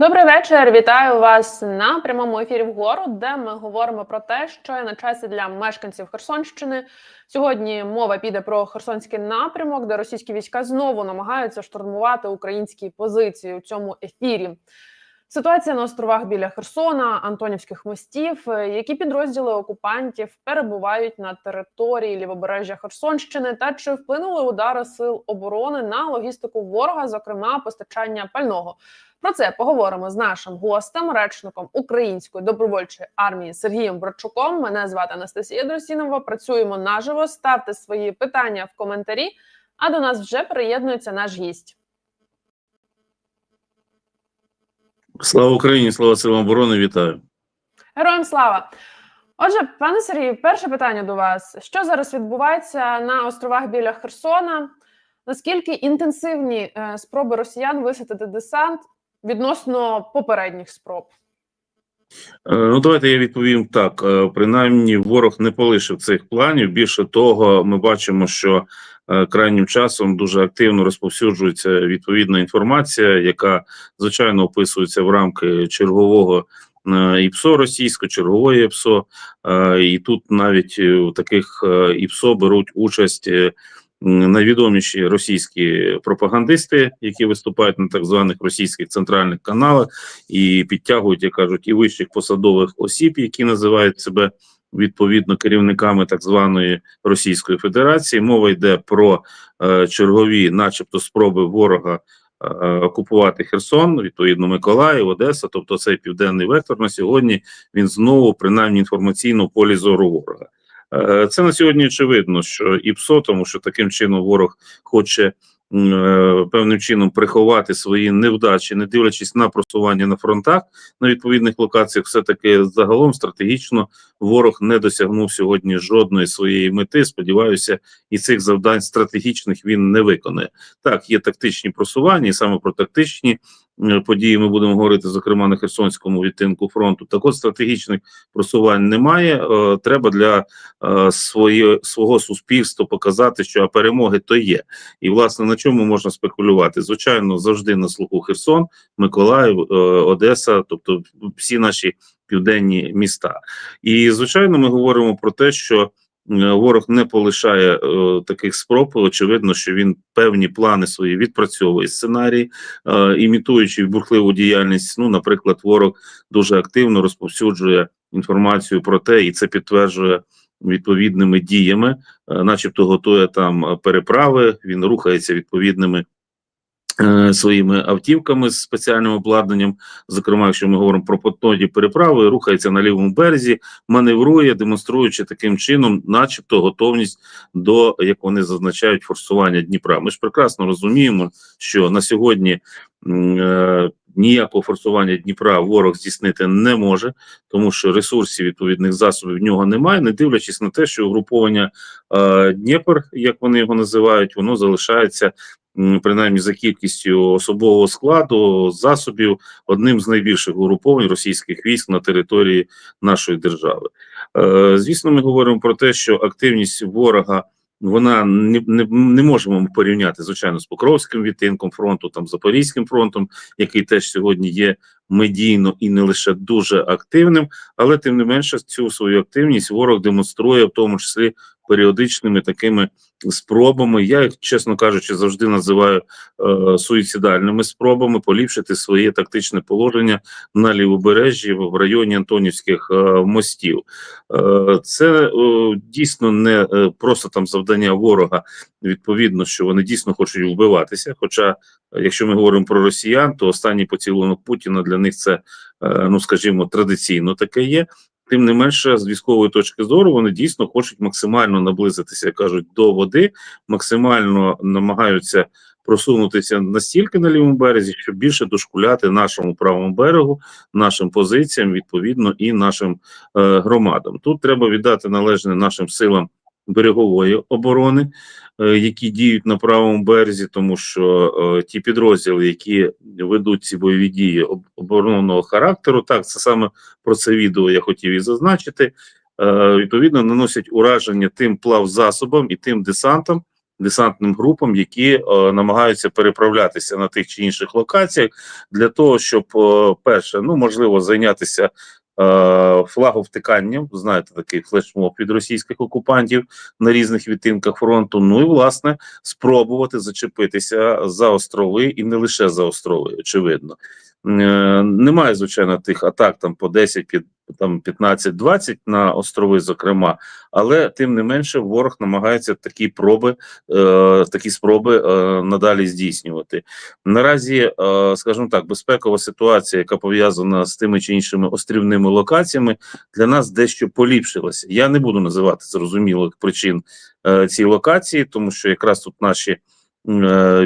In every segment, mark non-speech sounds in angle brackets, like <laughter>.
Добрий вечір. Вітаю вас на прямому ефірі вгору, де ми говоримо про те, що є на часі для мешканців Херсонщини. Сьогодні мова піде про Херсонський напрямок, де російські війська знову намагаються штурмувати українські позиції у цьому ефірі. Ситуація на островах біля Херсона, Антонівських мостів, е, які підрозділи окупантів перебувають на території лівобережжя Херсонщини, та чи вплинули удари сил оборони на логістику ворога, зокрема постачання пального. Про це поговоримо з нашим гостем, речником Української добровольчої армії Сергієм Борчуком. Мене звати Анастасія Дросінова. Працюємо наживо. Ставте свої питання в коментарі. А до нас вже приєднується наш гість. Слава Україні, слава силам оборони, вітаю. Героям слава! Отже, пане Сергію, перше питання до вас: що зараз відбувається на островах біля Херсона? Наскільки інтенсивні е, спроби росіян висадити десант відносно попередніх спроб? Е, Ну, давайте я відповім так. Е, Принаймні, ворог не полишив цих планів. Більше того, ми бачимо, що крайнім часом дуже активно розповсюджується відповідна інформація, яка звичайно описується в рамки чергового е, ІПСО російського, чергової ІПСО. Е, І тут навіть е, у таких е, ІПСО беруть участь. е, Найвідоміші російські пропагандисти, які виступають на так званих російських центральних каналах, і підтягують, як кажуть, і вищих посадових осіб, які називають себе відповідно керівниками так званої Російської Федерації. Мова йде про е, чергові, начебто, спроби ворога. е, Окупувати Херсон, відповідно, Миколаїв, Одеса, тобто цей південний вектор на сьогодні він знову, принаймні, інформаційно полі зору ворога. Е, Це на сьогодні очевидно, що і ПСО, тому що таким чином ворог хоче певним чином приховати свої невдачі, не дивлячись на просування на фронтах на відповідних локаціях, все таки загалом стратегічно ворог не досягнув сьогодні жодної своєї мети. Сподіваюся, і цих завдань стратегічних він не виконає. Так, є тактичні просування, і саме про тактичні е, події ми будемо говорити, зокрема на Херсонському відтинку фронту. Так от стратегічних просувань немає. Е, Треба для е, своє, свого суспільства показати, що перемоги то є. І власне на чому можна спекулювати? Звичайно, завжди на слуху Херсон, Миколаїв, е, Одеса, тобто всі наші південні міста. І звичайно, ми говоримо про те, що е, ворог не полишає е, таких спроб. Очевидно, що він певні плани свої відпрацьовує сценарії, е, імітуючи бурхливу діяльність. Ну, наприклад, ворог дуже активно розповсюджує інформацію про те, і це підтверджує відповідними діями, е, начебто готує там е, переправи. Він рухається відповідними. Е, Своїми автівками з спеціальним обладнанням, зокрема, якщо ми говоримо про потоді переправи, рухається на лівому березі, маневрує, демонструючи таким чином, начебто, готовність до як вони зазначають форсування Дніпра. Ми ж прекрасно розуміємо, що на сьогодні е, ніякого форсування Дніпра ворог здійснити не може, тому що ресурсів відповідних засобів в нього немає, не дивлячись на те, що угруповання е, Дніпр, як вони його називають, воно залишається. Принаймні за кількістю особового складу засобів одним з найбільших угруповань російських військ на території нашої держави. Е, звісно, ми говоримо про те, що активність ворога вона не, не, не можемо порівняти звичайно з Покровським відтинком фронту, там Запорізьким фронтом, який теж сьогодні є медійно і не лише дуже активним, але тим не менше цю свою активність ворог демонструє, в тому числі періодичними такими спробами. Я їх, чесно кажучи, завжди називаю е, суїцидальними спробами поліпшити своє тактичне положення на лівобережжі в районі Антонівських е, мостів. Е, це е, дійсно не е, просто там завдання ворога. Відповідно, що вони дійсно хочуть вбиватися. Хоча, якщо ми говоримо про росіян, то останній поцілунок Путіна для них це, е, ну скажімо, традиційно таке є. Тим не менше, з військової точки зору, вони дійсно хочуть максимально наблизитися, як кажуть, до води, максимально намагаються просунутися настільки на лівому березі, щоб більше дошкуляти нашому правому берегу, нашим позиціям, відповідно, і нашим е, громадам. Тут треба віддати належне нашим силам берегової оборони, які діють на правому березі, тому що е, ті підрозділи, які ведуть ці бойові дії оборонного характеру, так це саме про це відео я хотів і зазначити. е, Відповідно, наносять ураження тим плавзасобам і тим десантам, десантним групам, які е, намагаються переправлятися на тих чи інших локаціях для того, щоб е, перше, ну можливо, зайнятися е, флаговтиканням. Знаєте, такий флешмоб від російських окупантів на різних відтинках фронту. Ну і власне спробувати зачепитися за острови і не лише за острови, очевидно. Е, Немає, звичайно, тих атак там по 10, під, там 15-20 на острови, зокрема, але тим не менше ворог намагається такі проби, е, такі спроби е, надалі здійснювати. Наразі, е, скажімо так, безпекова ситуація, яка пов'язана з тими чи іншими острівними локаціями, для нас дещо поліпшилася. Я не буду називати зрозумілих причин е, ці локації, тому що якраз тут наші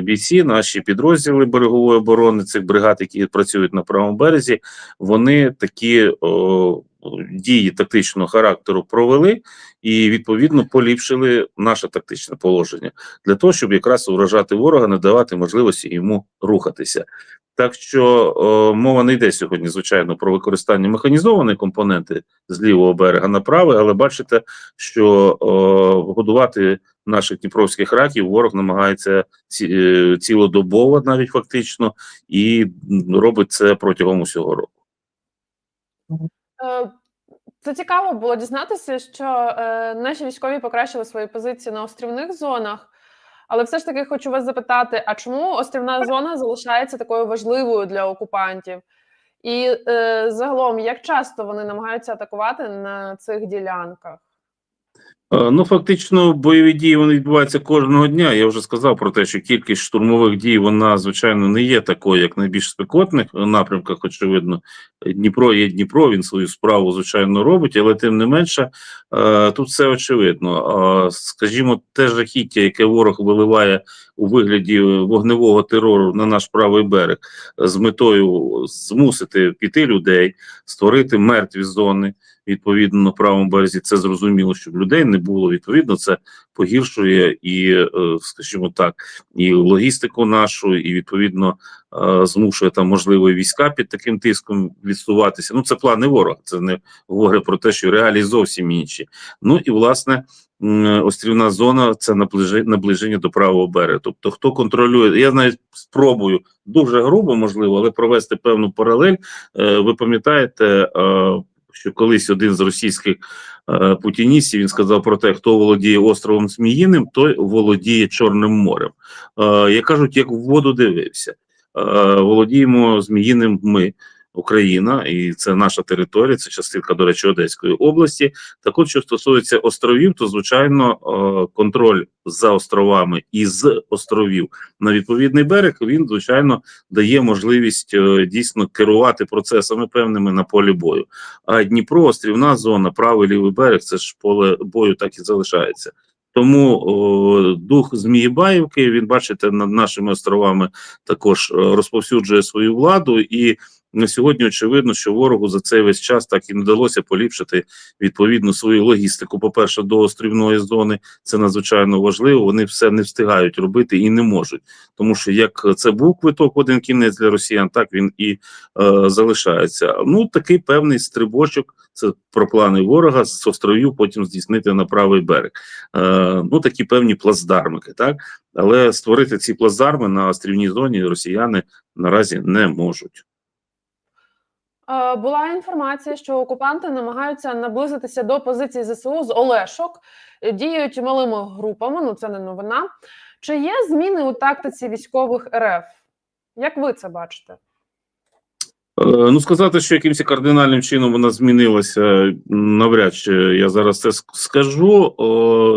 бійці, наші підрозділи берегової оборони цих бригад, які працюють на правому березі, вони такі о, дії тактичного характеру провели і відповідно поліпшили наше тактичне положення для того, щоб якраз уражати ворога, не давати можливості йому рухатися. Так що о, мова не йде сьогодні, звичайно, про використання механізованої компоненти з лівого берега на правий, але бачите, що о, годувати наших дніпровських раків ворог намагається ці, е, цілодобово, навіть фактично, і робить це протягом усього року. Е, Це цікаво було дізнатися, що е, наші військові покращили свої позиції на острівних зонах. Але все ж таки хочу вас запитати: а чому острівна зона залишається такою важливою для окупантів? І е, загалом, як часто вони намагаються атакувати на цих ділянках? Е, Ну, фактично, бойові дії вони відбуваються кожного дня. Я вже сказав про те, що кількість штурмових дій вона звичайно не є такою, як на найбільш спекотних напрямках. Очевидно, Дніпро є Дніпро. Він свою справу звичайно робить, але тим не менше е, тут все очевидно. Скажімо, те жахіття, яке ворог виливає у вигляді вогневого терору на наш правий берег, з метою змусити піти людей, створити мертві зони відповідно на правому березі. Це зрозуміло, щоб людей не було. Відповідно, це погіршує і, е, скажімо так, і логістику нашу, і відповідно е, змушує там можливо і війська під таким тиском відсуватися. Ну це плани ворога. Це не говорить про те, що реалії зовсім інші. Ну і власне. Острівна зона це наближення, до правого берега. Тобто, хто контролює, я навіть спробую дуже грубо, можливо, але провести певну паралель. Е, Ви пам'ятаєте, що колись один з російських е, путіністів він сказав про те, хто володіє островом Зміїним, той володіє Чорним морем. Е, як кажуть, як в воду дивився. Е, володіємо Зміїним ми. Україна, і це наша територія, це частинка, до речі, Одеської області. Так от, що стосується островів, то звичайно е, контроль за островами і з островів на відповідний берег він звичайно дає можливість е, дійсно керувати процесами певними на полі бою. А Дніпро, острівна зона, правий лівий берег, це ж поле бою так і залишається. Тому о, дух Змієбаївки, він бачите, над нашими островами також е, розповсюджує свою владу, і на сьогодні очевидно, що ворогу за цей весь час так і не вдалося поліпшити відповідно свою логістику. По перше, до острівної зони це надзвичайно важливо. Вони все не встигають робити і не можуть, тому що як це був квиток один кінець для росіян, так він і е, залишається. Ну такий певний стрибочок. Це про плани ворога з островів потім здійснити на правий берег. Е, ну такі певні плацдармики, так але створити ці плацдарми на острівній зоні росіяни наразі не можуть. Е, Була інформація, що окупанти намагаються наблизитися до позиції ЗСУ з Олешок, діють малими групами. Ну це не новина. Чи є зміни у тактиці військових РФ? Як ви це бачите? Е, Ну, сказати, що якимось кардинальним чином вона змінилася, навряд чи я зараз це скажу.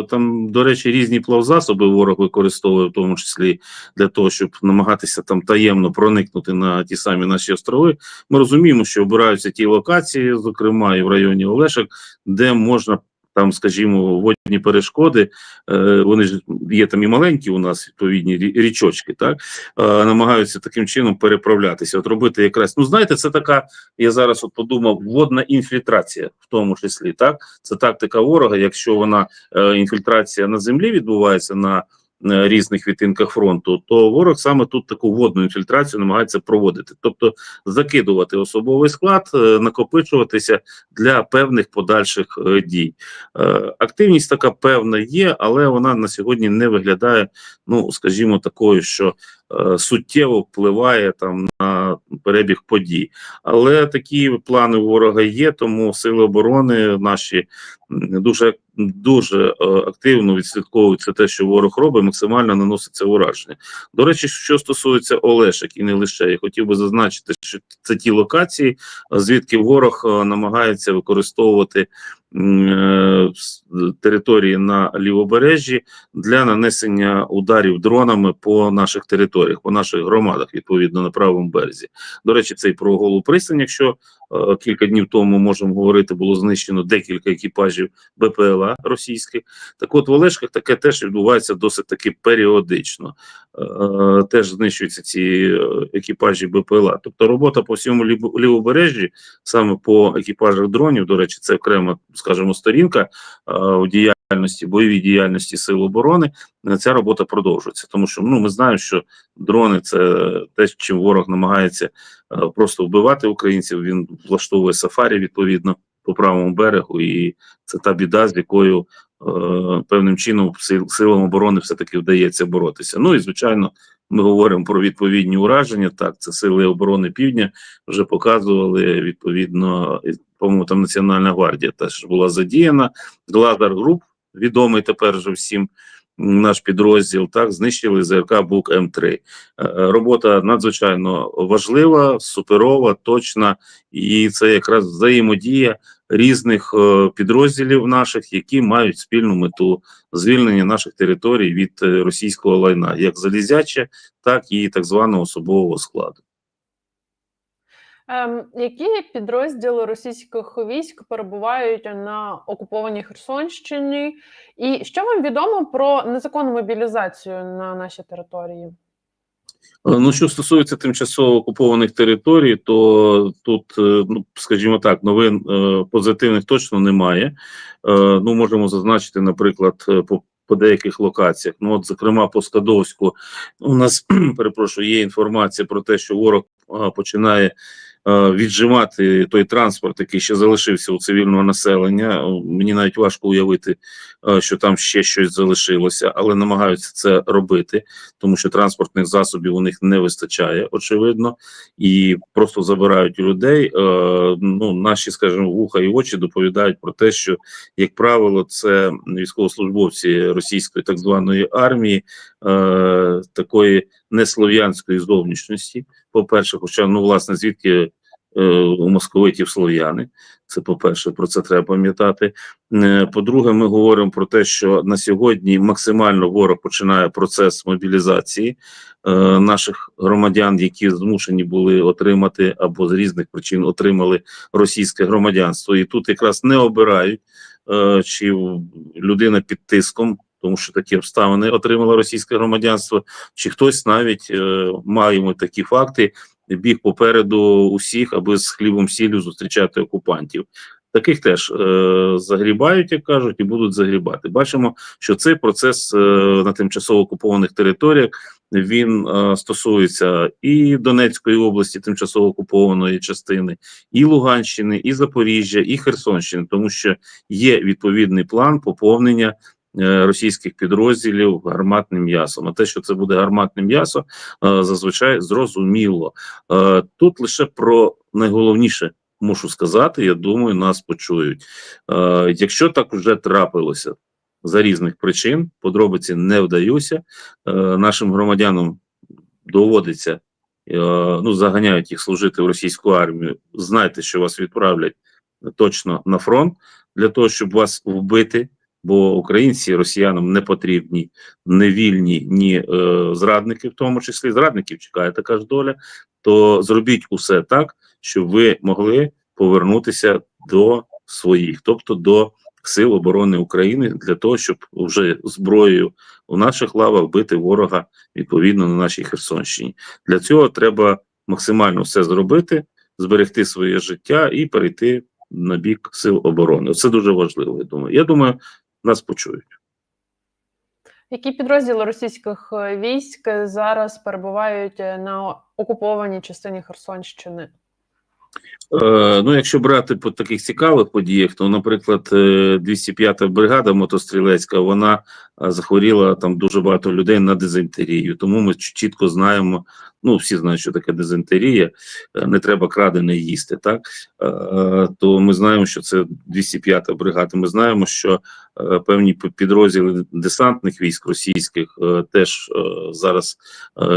Там, до речі, різні плавзасоби ворог використовує, в тому числі для того, щоб намагатися там таємно проникнути на ті самі наші острови. Ми розуміємо, що обираються ті локації, зокрема і в районі Олешок, де можна. Там, скажімо, водні перешкоди, е, вони ж є там і маленькі у нас відповідні річочки, так намагаються таким чином переправлятися. От робити якраз, ну знаєте, це така, я зараз от подумав, водна інфільтрація, в тому числі, так це тактика ворога. Якщо вона е, інфільтрація на землі відбувається на різних відтинках фронту, то ворог саме тут таку водну інфільтрацію намагається проводити, тобто закидувати особовий склад, е, накопичуватися для певних подальших е, дій. Е, Активність така певна є, але вона на сьогодні не виглядає, ну скажімо, такою, що е, суттєво впливає там на перебіг подій. Але такі плани ворога є, тому сили оборони наші дуже дуже е, активно відслідковується те, що ворог робить, максимально наноситься ураження. До речі, що стосується Олешек і не лише, я хотів би зазначити, що це ті локації, е, звідки ворог е, намагається використовувати території на лівобережжі для нанесення ударів дронами по наших територіях, по наших громадах, відповідно на правому березі. До речі, цей про голу пристань, якщо е, кілька днів тому можемо говорити, було знищено декілька екіпажів БПЛА російських. Так от в Олешках таке теж відбувається досить таки періодично. Е, Теж знищуються ці е, екіпажі БПЛА. Тобто робота по всьому лівобережжі, саме по екіпажах дронів, до речі, це окрема, скажімо, сторінка е, у діяльності, бойовій діяльності Сил оборони. Е, Ця робота продовжується, тому що ну ми знаємо, що дрони це те, чим ворог намагається е, просто вбивати українців. Він влаштовує сафарі відповідно по правому берегу, і це та біда, з якою певним чином сил, силам оборони все таки вдається боротися. Ну і звичайно, ми говоримо про відповідні ураження. Так, це сили оборони Півдня вже показували відповідно. По-моєму, там Національна гвардія теж була задіяна. Глазар груп, відомий тепер вже всім наш підрозділ, так знищили ЗРК Бук М3. Е, е, Робота надзвичайно важлива, суперова, точна, і це якраз взаємодія різних е, підрозділів наших, які мають спільну мету звільнення наших територій від е, російського лайна, як залізяче, так і так званого особового складу. Ем, які підрозділи російських військ перебувають на окупованій Херсонщині? І що вам відомо про незаконну мобілізацію на нашій території? Е, Ну, що стосується тимчасово окупованих територій, то тут, е, ну скажімо так, новин е, позитивних точно немає. Ну, можемо зазначити, наприклад, по, по деяких локаціях. Ну, от, зокрема, по Скадовську, у нас <clears throat> перепрошую, є інформація про те, що ворог починає. Е, Віджимати той транспорт, який ще залишився у цивільного населення. Е, Мені навіть важко уявити, е, що там ще щось залишилося, але намагаються це робити тому що транспортних засобів у них не вистачає, очевидно, і просто забирають людей. Ну, наші, скажімо, вуха і очі доповідають про те, що, як правило, це військовослужбовці російської так званої армії, такої неслов'янської зовнішності. По-перше, хоча ну, власне, звідки е, у московитів слов'яни. Це по-перше, про це треба пам'ятати. Е, По-друге, ми говоримо про те, що на сьогодні максимально ворог починає процес мобілізації е, наших громадян, які змушені були отримати або з різних причин отримали російське громадянство. І тут якраз не обирають, е, чи людина під тиском. Тому що такі обставини отримала російське громадянство, чи хтось навіть е, маємо такі факти, біг попереду усіх, аби з хлібом сіллю зустрічати окупантів. Таких теж е, загрібають, як кажуть, і будуть загрібати. Бачимо, що цей процес е, на тимчасово окупованих територіях він е, стосується і Донецької області, тимчасово окупованої частини, і Луганщини, і Запоріжжя, і Херсонщини, тому що є відповідний план поповнення. Е, Російських підрозділів гарматним м'ясом. А те, що це буде гарматне м'ясо, е, зазвичай зрозуміло. Е, Тут лише про найголовніше мушу сказати. Я думаю, нас почують. Якщо так вже трапилося за різних причин, подробиці не вдаюся. Нашим громадянам доводиться. Ну, заганяють їх служити в російську армію. Знайте, що вас відправлять точно на фронт для того, щоб вас вбити, бо українці росіянам не потрібні, не вільні, ні е, зрадники, в тому числі зрадників чекає така ж доля. То зробіть усе так, щоб ви могли повернутися до своїх, тобто до сил оборони України, для того, щоб вже зброєю у наших лавах бити ворога відповідно на нашій Херсонщині. Для цього треба максимально все зробити, зберегти своє життя і перейти на бік сил оборони. Це дуже важливо. Я думаю. Я думаю, нас почують. Які підрозділи російських е, військ зараз перебувають е, на окупованій частині Херсонщини? Е, Ну, якщо брати по таких цікавих подіях, то, наприклад, е, 205-та бригада мотострілецька, вона захворіла там дуже багато людей на дизентерію. Тому ми чітко знаємо, ну всі знають, що таке дизентерія, е, не треба крадене їсти. Так Е, то ми знаємо, що це 205-та бригада. Ми знаємо, що е, певні підрозділи десантних військ російських теж зараз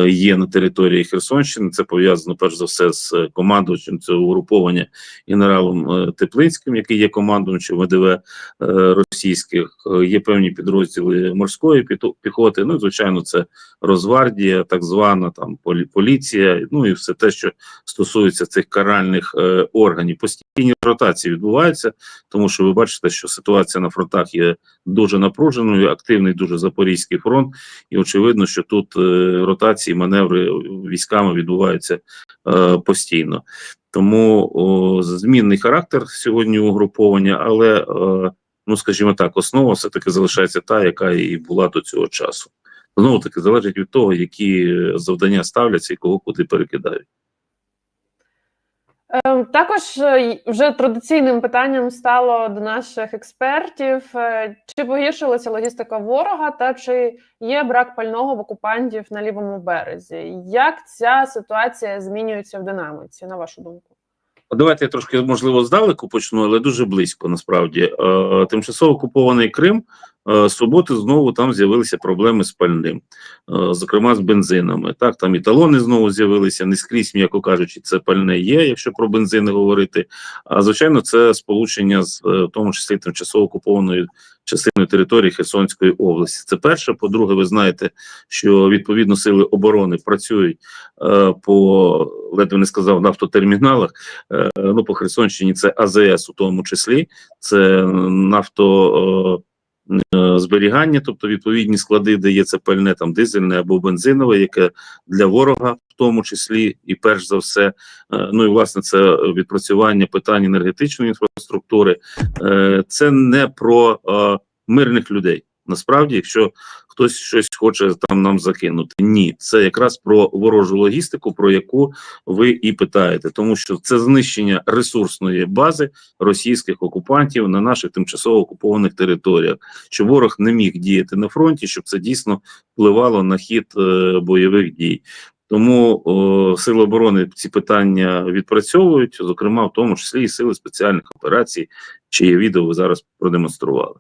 є на території Херсонщини. Це пов'язано перш за все з командувачем цього угруповання генералом Теплицьким, який є командувачем ВДВ російських. Є певні підрозділи морської піхоти. Ну, звичайно, це Росгвардія, так звана там полі- поліція. Ну і все те, що стосується цих каральних е, органів. Постійні ротації відбуваються, тому що ви бачите, що ситуація на фронтах є дуже напруженою, активний дуже Запорізький фронт, і очевидно, що тут е, ротації, маневри військами відбуваються е, постійно. Тому о, змінний характер сьогодні угруповання, але е, ну скажімо так, основа все таки залишається та, яка і була до цього часу. Знову таки залежить від того, які е, завдання ставляться і кого куди перекидають. Ем, Також е, вже традиційним питанням стало до наших експертів: е, чи погіршилася логістика ворога, та чи є брак пального в окупантів на лівому березі? Як ця ситуація змінюється в динаміці, на вашу думку? Давайте я трошки можливо здалеку почну, але дуже близько насправді. Е, Тимчасово окупований Крим. Е, суботи знову там з'явилися проблеми з пальним, е, зокрема з бензинами. Так, там і талони знову з'явилися, не скрізь, м'яко кажучи, це пальне є, якщо про бензини говорити. А звичайно, це сполучення з е, в тому числі тимчасово окупованою частиною території Херсонської області. Це перше. По-друге, ви знаєте, що відповідно сили оборони працюють е, по ледве не сказав нафтотерміналах. Ну по Херсонщині це АЗС у тому числі, це нафто. Зберігання, тобто відповідні склади, де є це пальне там дизельне або бензинове, яке для ворога в тому числі, і перш за все, е, ну і власне це відпрацювання питань енергетичної інфраструктури. Е, Це не про е, мирних людей. Насправді, якщо хтось щось хоче там нам закинути, ні, це якраз про ворожу логістику, про яку ви і питаєте, тому що це знищення ресурсної бази російських окупантів на наших тимчасово окупованих територіях, щоб ворог не міг діяти на фронті, щоб це дійсно впливало на хід е, бойових дій. Тому о, сили оборони ці питання відпрацьовують, зокрема в тому числі і сили спеціальних операцій, чиє відео ви зараз продемонстрували.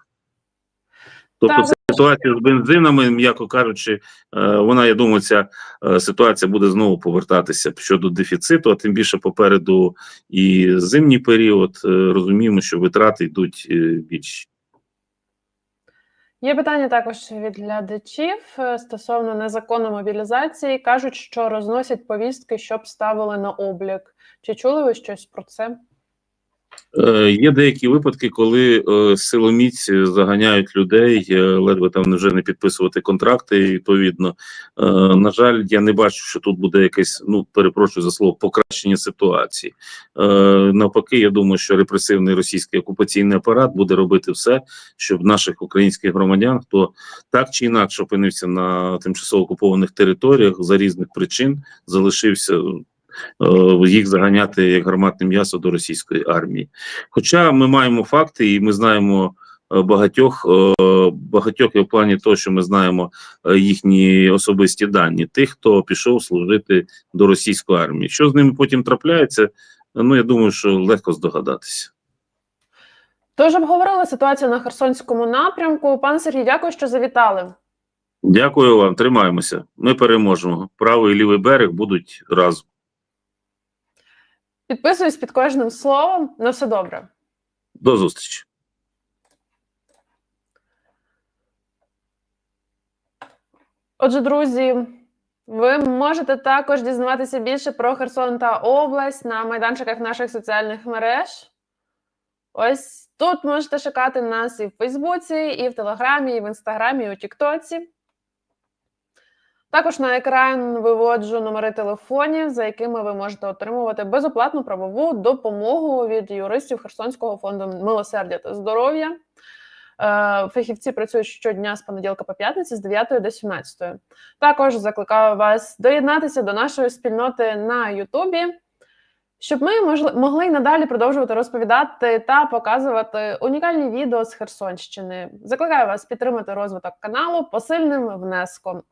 Тобто, Так. ця ситуація з бензинами, м'яко кажучи, е, вона, я думаю, ця е, ситуація буде знову повертатися щодо дефіциту, а тим більше попереду і зимній період. Е, Розуміємо, що витрати йдуть більші. Є питання також від глядачів стосовно незаконної мобілізації. кажуть, що розносять повістки, щоб ставили на облік. Чи чули ви щось про це? Е, Є деякі випадки, коли е, силоміць заганяють людей, е, ледве там вже не підписувати контракти. і, Відповідно, на жаль, я не бачу, що тут буде якесь, ну перепрошую за слово, покращення ситуації. Навпаки, я думаю, що репресивний російський окупаційний апарат буде робити все, щоб наших українських громадян, хто так чи інакше опинився на тимчасово окупованих територіях за різних причин, залишився. Е, Їх заганяти як гарматне м'ясо до російської армії. Хоча ми маємо факти, і ми знаємо е, багатьох е, багатьох і в плані того, що ми знаємо їхні особисті дані, тих, хто пішов служити до російської армії. Що з ними потім трапляється? Ну я думаю, що легко здогадатися. Тож обговорили ситуацію на Херсонському напрямку. Пане Сергій, дякую, що завітали. Дякую вам, тримаємося. Ми переможемо. Правий і лівий берег будуть разом. Підписуюсь під кожним словом. На все добре. До зустрічі. Отже, друзі, ви можете також дізнаватися більше про Херсон та область на майданчиках наших соціальних мереж. Ось тут можете шукати нас і в Фейсбуці, і в Телеграмі, і в Інстаграмі, і у Тіктоці. Також на екран виводжу номери телефонів, за якими ви можете отримувати безоплатну правову допомогу від юристів Херсонського фонду милосердя та здоров'я. Фахівці працюють щодня з понеділка по п'ятниці з 9 до 17. Також закликаю вас доєднатися до нашої спільноти на Ютубі, щоб ми могли й надалі продовжувати розповідати та показувати унікальні відео з Херсонщини. Закликаю вас підтримати розвиток каналу посильним внеском.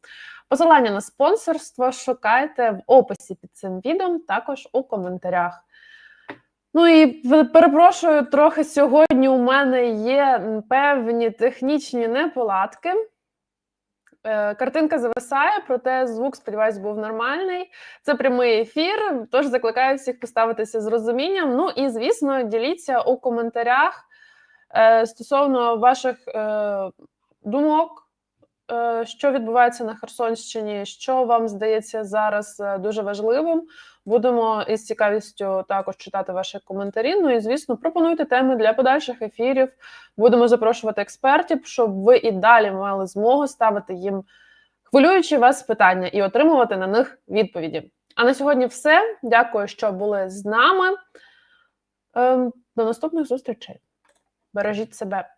Посилання на спонсорство шукайте в описі під цим відео, також у коментарях. Ну і перепрошую, трохи сьогодні у мене є певні технічні неполадки. Е, Картинка зависає, проте звук, сподіваюсь, був нормальний. Це прямий ефір, тож закликаю всіх поставитися з розумінням. Ну і звісно, діліться у коментарях е, стосовно ваших е, думок, що відбувається на Херсонщині, що вам здається зараз е, дуже важливим. Будемо із цікавістю також читати ваші коментарі. Ну і звісно, пропонуйте теми для подальших ефірів. Будемо запрошувати експертів, щоб ви і далі мали змогу ставити їм хвилюючі вас питання і отримувати на них відповіді. А на сьогодні все. Дякую, що були з нами. Ем, До наступних зустрічей. Бережіть себе.